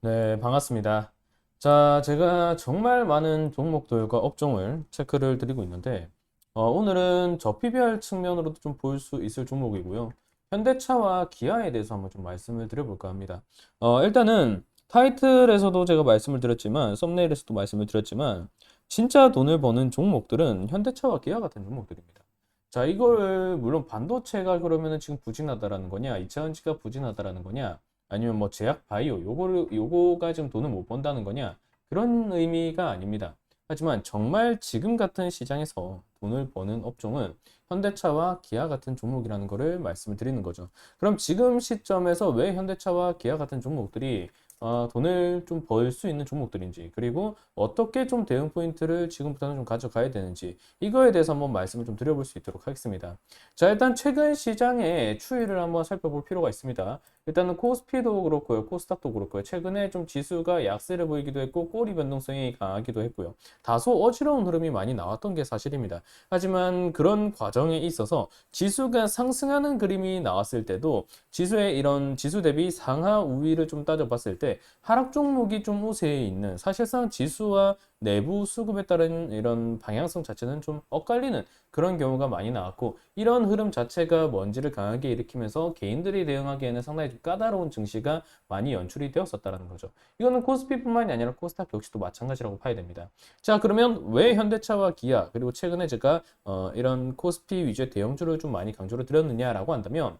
네, 반갑습니다. 자, 제가 정말 많은 종목들과 업종을 체크를 드리고 있는데, 어, 오늘은 저 PBR 측면으로도 좀 볼 수 있을 종목이고요. 현대차와 기아에 대해서 한번 좀 말씀을 드려볼까 합니다. 어, 일단은 타이틀에서도 제가 말씀을 드렸지만, 썸네일에서도 말씀을 드렸지만, 진짜 돈을 버는 종목들은 현대차와 기아 같은 종목들입니다. 자, 이걸 물론 반도체가 그러면은 지금 부진하다라는 거냐, 2차전지가 부진하다라는 거냐, 아니면 뭐 제약 바이오 요거를 요거가 지금 돈을 못 번다는 거냐 그런 의미가 아닙니다. 하지만 정말 지금 같은 시장에서 돈을 버는 업종은 현대차와 기아 같은 종목이라는 것을 말씀을 드리는 거죠. 그럼 지금 시점에서 왜 현대차와 기아 같은 종목들이 어, 돈을 좀 벌 수 있는 종목들인지 그리고 어떻게 좀 대응 포인트를 지금부터는 좀 가져가야 되는지 이거에 대해서 한번 말씀을 좀 드려볼 수 있도록 하겠습니다. 자 일단 최근 시장의 추이를 한번 살펴볼 필요가 있습니다. 일단은 코스피도 그렇고요. 코스닥도 그렇고요. 최근에 좀 지수가 약세를 보이기도 했고 꼬리 변동성이 강하기도 했고요. 다소 어지러운 흐름이 많이 나왔던 게 사실입니다. 하지만 그런 과정에 있어서 지수가 상승하는 그림이 나왔을 때도 지수의 이런 지수 대비 상하 우위를 좀 따져봤을 때 하락 종목이 좀 우세에 있는 사실상 지수와 내부 수급에 따른 이런 방향성 자체는 좀 엇갈리는 그런 경우가 많이 나왔고 이런 흐름 자체가 먼지를 강하게 일으키면서 개인들이 대응하기에는 상당히 좀 까다로운 증시가 많이 연출이 되었었다는 거죠. 이거는 코스피뿐만이 아니라 코스닥 역시도 마찬가지라고 봐야 됩니다. 자 그러면 왜 현대차와 기아 그리고 최근에 제가 어, 이런 코스피 위주의 대형주를 좀 많이 강조를 드렸느냐라고 한다면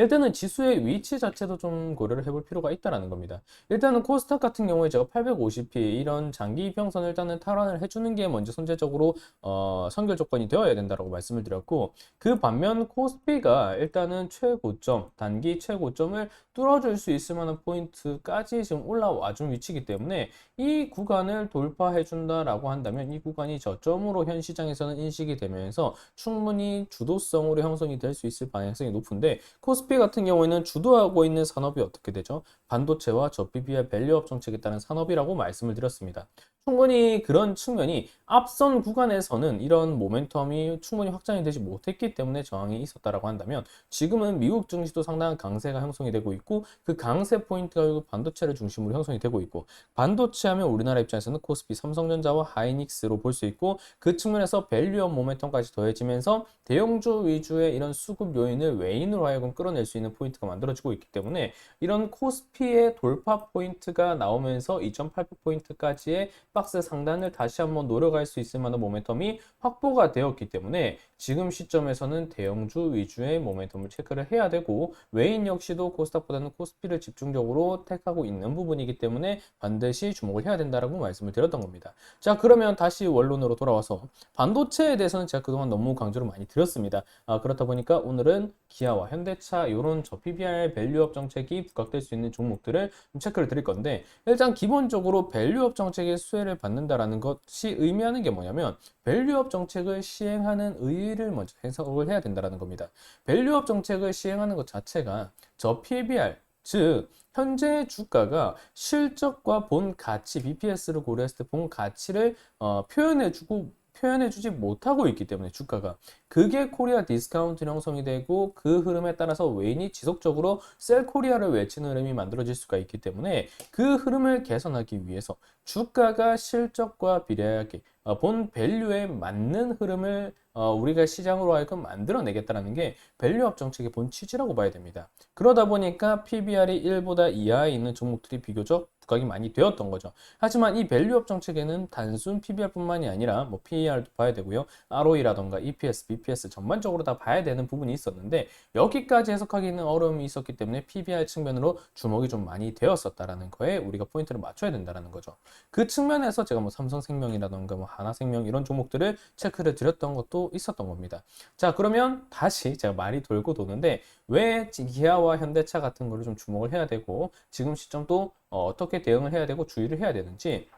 일단은 지수의 위치 자체도 좀 고려를 해볼 필요가 있다라는 겁니다. 일단은 코스닥 같은 경우에 제가 850p 이런 장기 이평선을 일단은 탈환을 해주는 게 먼저 선제적으로 어, 선결 조건이 되어야 된다라고 말씀을 드렸고 그 반면 코스피가 일단은 최고점 단기 최고점을 뚫어줄 수 있을 만한 포인트까지 지금 올라와 준 위치이기 때문에 이 구간을 돌파해 준다라고 한다면 이 구간이 저점으로 현 시장에서는 인식이 되면서 충분히 주도성으로 형성이 될 수 있을 방향성이 높은데 코스피 같은 경우에는 주도하고 있는 산업이 어떻게 되죠? 반도체와 저PBR 밸류업 정책에 따른 산업이라고 말씀을 드렸습니다. 충분히 그런 측면이 앞선 구간에서는 이런 모멘텀이 충분히 확장이 되지 못했기 때문에 저항이 있었다라고 한다면 지금은 미국 증시도 상당한 강세가 형성이 되고 있고 그 강세 포인트가 결국 반도체를 중심으로 형성이 되고 있고 반도체 하면 우리나라 입장에서는 코스피 삼성전자와 하이닉스로 볼 수 있고 그 측면에서 밸류업 모멘텀까지 더해지면서 대형주 위주의 이런 수급 요인을 외인으로 하여금 끌어낼 수 있는 포인트가 만들어지고 있기 때문에 이런 코스피 의 돌파 포인트가 나오면서 2.8%포인트까지의 박스 상단을 다시 한번 노려갈 수 있을 만한 모멘텀이 확보가 되었기 때문에 지금 시점에서는 대형주 위주의 모멘텀을 체크를 해야 되고 외인 역시도 코스닥보다는 코스피를 집중적으로 택하고 있는 부분이기 때문에 반드시 주목을 해야 된다라고 말씀을 드렸던 겁니다. 자 그러면 다시 원론으로 돌아와서 반도체에 대해서는 제가 그동안 너무 강조를 많이 드렸습니다. 아, 그렇다 보니까 오늘은 기아와 현대차 이런 저 PBR 밸류업 정책이 부각될 수 있는 종목 들을 좀 체크를 드릴 건데 일단 기본적으로 밸류업 정책의 수혜를 받는다라는 것이 의미하는 게 뭐냐면 밸류업 정책을 시행하는 의의를 먼저 해석을 해야 된다는 겁니다. 밸류업 정책을 시행하는 것 자체가 저 PBR 즉 현재 주가가 실적과 본 가치 BPS를 고려했을 때 본 가치를 어, 표현해주고 표현해주지 못하고 있기 때문에 주가가 그게 코리아 디스카운트 형성이 되고 그 흐름에 따라서 외인이 지속적으로 셀 코리아를 외치는 흐름이 만들어질 수가 있기 때문에 그 흐름을 개선하기 위해서 주가가 실적과 비례하게 어, 본 밸류에 맞는 흐름을 어, 우리가 시장으로 하여금 만들어내겠다는 게 밸류업 정책의 본 취지라고 봐야 됩니다. 그러다 보니까 PBR이 1보다 이하에 있는 종목들이 비교적 부각이 많이 되었던 거죠. 하지만 이 밸류업 정책에는 단순 PBR뿐만이 아니라 뭐 PER도 봐야 되고요. ROE라던가 EPS, BPS 전반적으로 다 봐야 되는 부분이 있었는데 여기까지 해석하기는 어려움이 있었기 때문에 PBR 측면으로 주목이 좀 많이 되었었다라는 거에 우리가 포인트를 맞춰야 된다는 거죠. 그 측면에서 제가 뭐 삼성생명이라던가 뭐 하나생명 이런 종목들을 체크를 드렸던 것도 있었던 겁니다. 자 그러면 다시 제가 말이 돌고 도는데 왜 기아와 현대차 같은 거를 좀 주목을 해야 되고 지금 시점도 어, 떻게 대응을 해야 되고 주의를 해야 되는지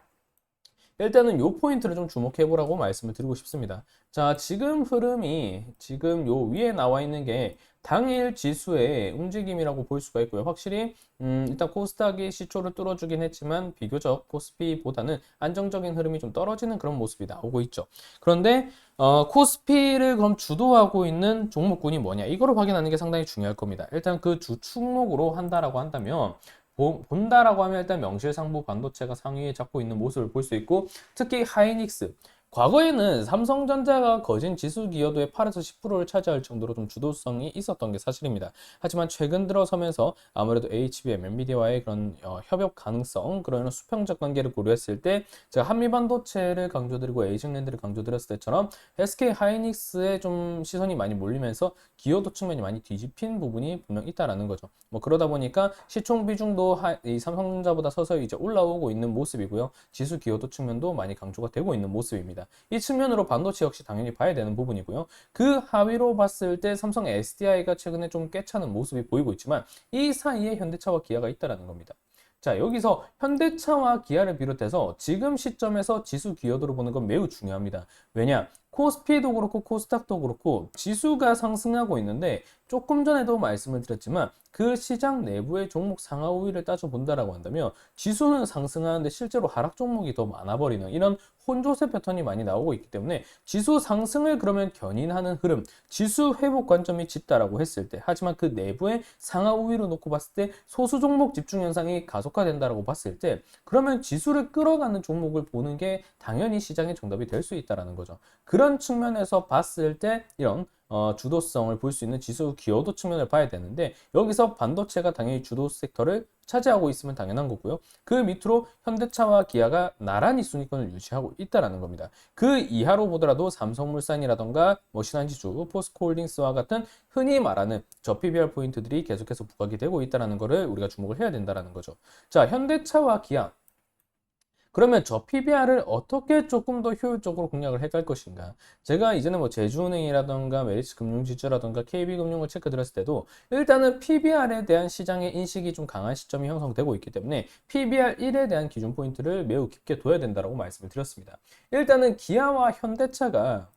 일단은 요 포인트를 좀 주목해 보라고 말씀을 드리고 싶습니다. 자, 지금 흐름이 지금 요 위에 나와 있는 게 당일 지수의 움직임이라고 볼 수가 있고요. 확실히 음, 일단 코스닥이 시초를 뚫어주긴 했지만 비교적 코스피보다는 안정적인 흐름이 좀 떨어지는 그런 모습이 나오고 있죠. 그런데 어, 코스피를 그럼 주도하고 있는 종목군이 뭐냐 이거를 확인하는 게 상당히 중요할 겁니다. 일단 그 주 축목으로 한다라고 한다면 보- 본다라고 하면 일단 명실상부 반도체가 상위에 잡고 있는 모습을 볼 수 있고 특히 하이닉스 과거에는 삼성전자가 거진 지수 기여도의 8에서 10%를 차지할 정도로 좀 주도성이 있었던 게 사실입니다. 하지만 최근 들어서면서 아무래도 HBM, 엔비디아와의 그런 어, 협업 가능성, 그런 수평적 관계를 고려했을 때 제가 한미 반도체를 강조드리고 에이징랜드를 강조드렸을 때처럼 SK 하이닉스에 좀 시선이 많이 몰리면서 기여도 측면이 많이 뒤집힌 부분이 분명 있다라는 거죠. 뭐 그러다 보니까 시총 비중도 하- 이 삼성전자보다 서서히 이제 올라오고 있는 모습이고요. 지수 기여도 측면도 많이 강조가 되고 있는 모습입 니다. 이 측면으로 반도체 역시 당연히 봐야 되는 부분이고요. 그 하위로 봤을 때 삼성 SDI가 최근에 좀 꿰차는 모습이 보이고 있지만 이 사이에 현대차와 기아가 있다라는 겁니다. 자, 여기서 현대차와 기아를 비롯해서 지금 시점에서 지수 기여도를 보는 건 매우 중요합니다. 왜냐? 코스피도 그렇고 코스닥도 그렇고 지수가 상승하고 있는데 조금 전에도 말씀을 드렸지만 그 시장 내부의 종목 상하 우위를 따져본다라고 한다면 지수는 상승하는데 실제로 하락 종목이 더 많아버리는 이런 혼조세 패턴이 많이 나오고 있기 때문에 지수 상승을 그러면 견인하는 흐름, 지수 회복 관점이 짙다라고 했을 때 하지만 그 내부의 상하 우위로 놓고 봤을 때 소수 종목 집중 현상이 가속화된다라고 봤을 때 그러면 지수를 끌어가는 종목을 보는 게 당연히 시장의 정답이 될 수 있다라는 거죠. 그런 측면에서 봤을 때 이런 어, 주도성을 볼 수 있는 지수 기여도 측면을 봐야 되는데 여기서 반도체가 당연히 주도 섹터를 차지하고 있으면 당연한 거고요. 그 밑으로 현대차와 기아가 나란히 순위권을 유지하고 있다라는 겁니다. 그 이하로 보더라도 삼성물산이라던가 뭐 신한지주, 포스코홀딩스와 같은 흔히 말하는 저 PBR 포인트들이 계속해서 부각이 되고 있다라는 거를 우리가 주목을 해야 된다라는 거죠. 자, 현대차와 기아 그러면 저 PBR을 어떻게 조금 더 효율적으로 공략을 해갈 것인가? 제가 이제는 뭐 제주은행이라던가 메리츠금융지주라던가 KB금융을 체크드렸을 때도 일단은 PBR에 대한 시장의 인식이 좀 강한 시점이 형성되고 있기 때문에 PBR 1에 대한 기준 포인트를 매우 깊게 둬야 된다고 말씀을 드렸습니다. 일단은 기아와 현대차가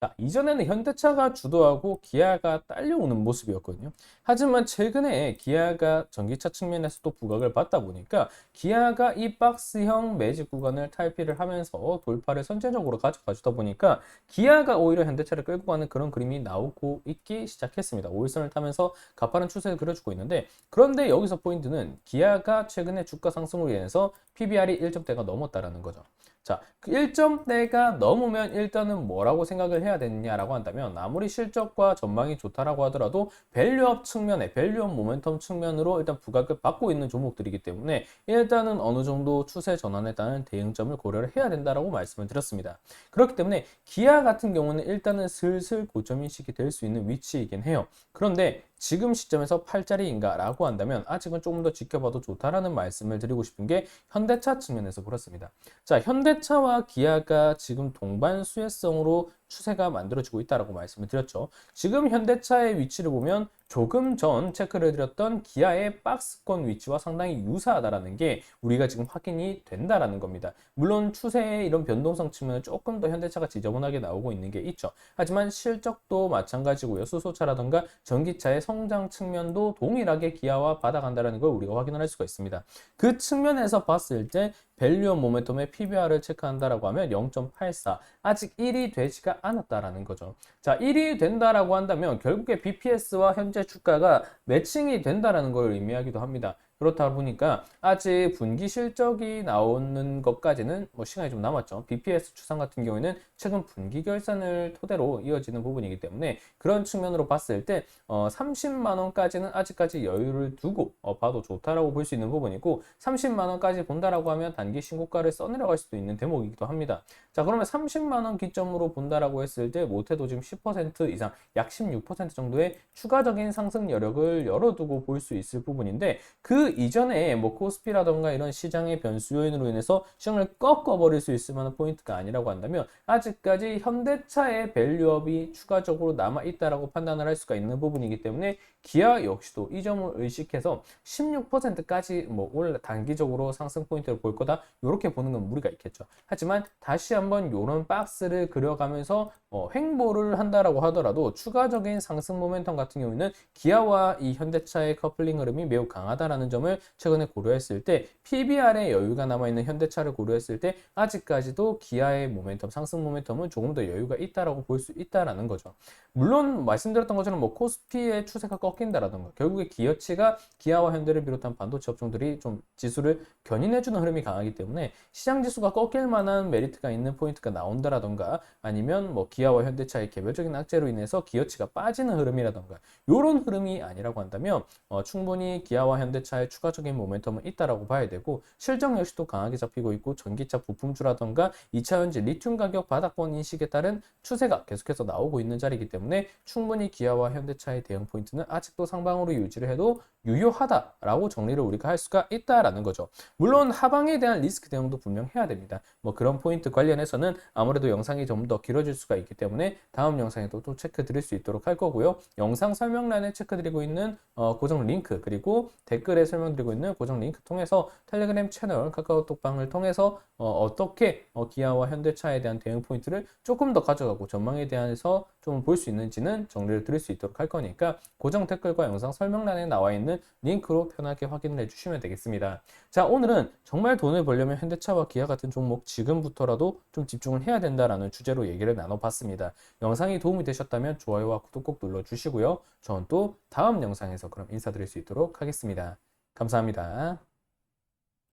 자, 이전에는 현대차가 주도하고 기아가 딸려오는 모습이었거든요. 하지만 최근에 기아가 전기차 측면에서 또 부각을 받다 보니까 기아가 이 박스형 매직 구간을 탈피를 하면서 돌파를 선제적으로 가져가 주다 보니까 기아가 오히려 현대차를 끌고 가는 그런 그림이 나오고 있기 시작했습니다. 5일선을 타면서 가파른 추세를 그려주고 있는데 그런데 여기서 포인트는 기아가 최근에 주가 상승으로 인해서 PBR이 1점대가 넘었다라는 거죠. 자, 그 1점대가 넘으면 일단은 뭐라고 생각을 해야 되느냐라고 한다면 아무리 실적과 전망이 좋다라고 하더라도 밸류업 측면에 밸류업 모멘텀 측면으로 일단 부각을 받고 있는 종목들이기 때문에 일단은 어느 정도 추세 전환에 따른 대응점을 고려를 해야 된다라고 말씀을 드렸습니다. 그렇기 때문에 기아 같은 경우는 일단은 슬슬 고점 인식이 될 수 있는 위치이긴 해요. 그런데 지금 시점에서 8자리인가 라고 한다면 아직은 조금 더 지켜봐도 좋다라는 말씀을 드리고 싶은 게 현대차 측면에서 그렇습니다. 자, 현대차와 기아가 지금 동반 수혜성으로 추세가 만들어지고 있다라고 말씀을 드렸죠. 지금 현대차의 위치를 보면 조금 전 체크를 해드렸던 기아의 박스권 위치와 상당히 유사하다라는 게 우리가 지금 확인이 된다라는 겁니다. 물론 추세의 이런 변동성 측면은 조금 더 현대차가 지저분하게 나오고 있는 게 있죠. 하지만 실적도 마찬가지고요. 수소차라던가 전기차의 성장 측면도 동일하게 기아와 받아간다라는 걸 우리가 확인을 할 수가 있습니다. 그 측면에서 봤을 때 밸류업 모멘텀의 PBR을 체크한다라고 하면 0.84 아직 1이 되지가 않았다라는 거죠. 자, 1이 된다라고 한다면 결국에 BPS와 현재 주가가 매칭이 된다라는 걸 의미하기도 합니다. 그렇다 보니까 아직 분기 실적이 나오는 것까지는 뭐 시간이 좀 남았죠. BPS 추산 같은 경우에는 최근 분기 결산을 토대로 이어지는 부분이기 때문에 그런 측면으로 봤을 때 어, 30만 원까지는 아직까지 여유를 두고 어, 봐도 좋다라고 볼 수 있는 부분이고 30만 원까지 본다라고 하면 단기 신고가를 써내려갈 수도 있는 대목이기도 합니다. 자 그러면 30만 원 기점으로 본다라고 했을 때 못해도 지금 10% 이상 약 16% 정도의 추가적인 상승 여력을 열어두고 볼 수 있을 부분인데 그 이전에 뭐 코스피라던가 이런 시장의 변수 요인으로 인해서 시장을 꺾어버릴 수 있을 만한 포인트가 아니라고 한다면 아직까지 현대차의 밸류업이 추가적으로 남아 있다라고 판단을 할 수가 있는 부분이기 때문에 기아 역시도 이 점을 의식해서 16%까지 뭐 올라 단기적으로 상승 포인트를 볼 거다 이렇게 보는 건 무리가 있겠죠. 하지만 다시 한번 이런 박스를 그려가면서 어, 횡보를 한다라고 하더라도 추가적인 상승 모멘텀 같은 경우는 기아와 이 현대차의 커플링 흐름이 매우 강하다라는 점 모멘텀을 최근에 고려했을 때 PBR의 여유가 남아있는 현대차를 고려했을 때 아직까지도 기아의 모멘텀, 상승 모멘텀은 조금 더 여유가 있다라고 볼 수 있다라는 거죠. 물론 말씀드렸던 것처럼 뭐 코스피의 추세가 꺾인다라던가 결국에 기어치가 기아와 현대를 비롯한 반도체 업종들이 좀 지수를 견인해주는 흐름이 강하기 때문에 시장 지수가 꺾일 만한 메리트가 있는 포인트가 나온다라던가 아니면 뭐 기아와 현대차의 개별적인 악재로 인해서 기어치가 빠지는 흐름이라던가 이런 흐름이 아니라고 한다면 어, 충분히 기아와 현대차의 추가적인 모멘텀은 있다라고 봐야 되고 실적 역시도 강하게 잡히고 있고 전기차 부품주라던가 2차 현재 리튬 가격 바닥권 인식에 따른 추세가 계속해서 나오고 있는 자리이기 때문에 충분히 기아와 현대차의 대응 포인트는 아직 도 상방으로 유지를 해도 유효하다라고 정리를 우리가 할 수가 있다라는 거죠. 물론 하방에 대한 리스크 대응도 분명 해야 됩니다. 뭐 그런 포인트 관련해서는 아무래도 영상이 좀 더 길어질 수가 있기 때문에 다음 영상에도 또 체크 드릴 수 있도록 할 거고요. 영상 설명란에 체크 드리고 있는 어, 고정 링크 그리고 댓글에 설명드리고 있는 고정 링크 통해서 텔레그램 채널 카카오톡방을 통해서 어, 떻게 기아와 현대차에 대한 대응 포인트를 조금 더 가져가고 전망에 대해서 좀 볼 수 있는지는 정리를 드릴 수 있도록 할 거니까 고정 댓글과 영상 설명란에 나와 있는 링크로 편하게 확인을 해주시면 되겠습니다. 자 오늘은 정말 돈을 벌려면 현대차와 기아 같은 종목 지금부터라도 좀 집중을 해야 된다라는 주제로 얘기를 나눠봤습니다. 영상이 도움이 되셨다면 좋아요와 구독 꼭 눌러주시고요. 저는 또 다음 영상에서 그럼 인사드릴 수 있도록 하겠습니다. 감사합니다.